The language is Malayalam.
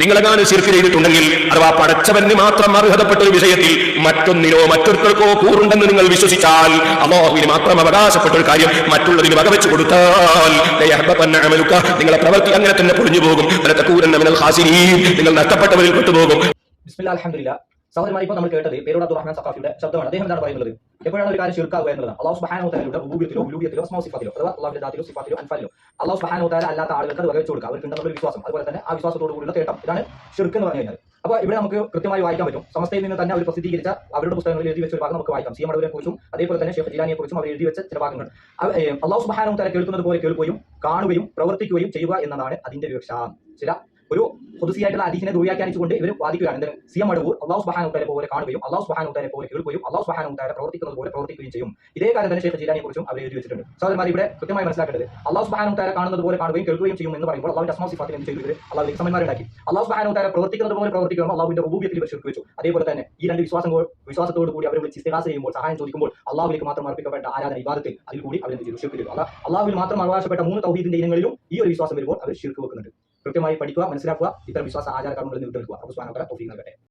നിങ്ങളെങ്ങാനും ശിർക്ക് ചെയ്തിട്ടുണ്ടെങ്കിൽ അഥവാ പടച്ചവന് മാത്രം അർഹതപ്പെട്ട ഒരു വിഷയത്തിൽ മറ്റൊന്നിനോ മറ്റൊരുത്തർക്കോ കൂറുണ്ടെന്ന് നിങ്ങൾ വിശ്വസിച്ചാൽ അള്ളാഹുവിന് മാത്രം അവകാശപ്പെട്ട ഒരു കാര്യം മറ്റുള്ളതിന് വകവെച്ചു കൊടുത്താൽ. നിങ്ങളെ പ്രവൃത്തി അങ്ങനെ തന്നെ പൊളിഞ്ഞു പോകും. നിങ്ങൾ നഷ്ടപ്പെട്ടവരിൽ പെട്ടുപോകും സഹോദരമായി ഇപ്പോൾ നമ്മൾ കേട്ടത് പേരോട് അബ്ദുറഹ്മാൻ സഖാഫിയുടെ ശബ്ദമാണ് അദ്ദേഹം എന്താണ് പറയുന്നത് എപ്പോഴാണ് ഒരു കാര്യം ശിർക്കാവുക എന്നുള്ളതാണ് അള്ളാഹു സുബ്ഹാനഹു തആലയുടെ റുബൂബിയത്തിലോ ഉലൂഹിയത്തിലോ അസ്മാഉ സിഫാത്തിലോ അഥവാ അള്ളാഹുവിന്റെ ദാത്തിലോ സിഫാത്തിലോ അൻഫലിലോ അള്ളാഹു സുബ്ഹാനഹു തആല അല്ലാത്ത ആളുകൾക്ക് അത് വകവെച്ച് കൊടുക്കുക. അവർക്ക് ഉണ്ടെന്നുള്ള വിശ്വാസം. അതുപോലെ തന്നെ ആ വിശ്വാസത്തോട് കൂടിയുള്ള തേട്ടം. ഇതാണ് ഷിർക്ക് എന്ന് പറഞ്ഞു കഴിഞ്ഞാൽ. അപ്പോൾ ഇവിടെ നമുക്ക് കൃത്യമായി വായിക്കാൻ പറ്റും. സമസ്തയിൽ നിന്ന് തന്നെ അവർ പ്രസിദ്ധീകരിച്ച അവരുടെ പുസ്തകങ്ങളിൽ എഴുതി വെച്ച ഒരു ഭാഗം നമുക്ക് വായിക്കാം. സി എം അടവിനെ കുറിച്ചും അതേപോലെ തന്നെ ഷെഫ് ജിലാനിയെ കുറിച്ചും അവർ എഴുതി വെച്ച ചില ഭാഗങ്ങൾ. അള്ളാഹു സുബ്ഹാനഹു തആല കേൾക്കുന്നത് പോലെ കേൾക്കുകയും കാണുകയും പ്രവർത്തിക്കുകയും ചെയ്യുക എന്നതാണ് അതിന്റെ വിവക്ഷ ചില ഒരു പൊതുസിയായിട്ടുള്ള അദീസിനെ ദുർവ്യാഖ്യാനിച്ചുകൊണ്ട് ഇവർ വാദിക്കുകയാണ്. എന്തെങ്കിലും സി എം അടവൂർ അള്ളാഹു തആല പോലെ കാണുകയും അള്ളാഹു തആല പോലെ കേൾക്കുകയും അള്ളാഹു തആല പ്രവർത്തിക്കുന്നത് പോലെ പ്രവർത്തിക്കുകയും ചെയ്യും. ഇതേ കാര്യം തന്നെ ഷെയ്ഖ് ജിലാനിയെ കുറിച്ചും അവർ എഴുതി വെച്ചിട്ടുണ്ട്. സഹോദരന്മാർ ഇവിടെ കൃത്യമായി മനസ്സിലാക്കേണ്ടത് അള്ളാഹു തആല കാണുന്നത് പോലെ കാണുകയും കേൾക്കുകയും ചെയ്യും എന്ന് പറയുമ്പോൾ അള്ളാഹു അസ്മാ സിഫാത്തിൽ എന്ത് ചെയ്തു അള്ളാഹുവിലേക്ക് സമന്മാരുണ്ടാക്കി അള്ളാഹു തആല പ്രവർത്തിക്കുന്നത് പോലെ പ്രവർത്തിക്കുമ്പോൾ അള്ളാഹുവിന്റെ റൂബിയത്തിൽ പരിശോധിച്ചു വെച്ചു. അതേപോലെ തന്നെ ഈ രണ്ട് വിശ്വാസം വിശ്വാസത്തോട് കൂടി അവർ വിളിച്ച് ചെയ്യുമ്പോൾ സഹായം ചോദിക്കുമ്പോൾ അള്ളാഹുലേക്ക് മാത്രം അർപ്പിക്കപ്പെട്ട ആരാധന വിവാദത്തിൽ അതിൽ കൂടി അവർ ചെയ്തു? ചെയ്തു. അള്ളാഹുവിൽ മാത്രം അവകാശപ്പെട്ട മൂന്ന് തൗഹീദിന്റെ ഇനങ്ങളിലും ഈ ഒരു വിശ്വാസം വരുമ്പോൾ അവർ ശിർക്ക് വെക്കുന്നുണ്ട്. കൃത്യമായി പഠിക്കുക മനസ്സിലാക്കുക ഇത്തരം വിശ്വാസ ആചാര കർമ്മങ്ങളിൽ നിന്ന് വിട്ടുനിൽക്കുക. അപ്പോൾ അപ്പൊ സ്വാനോത്തര തൗഫീഖ് നൽകട്ടെ.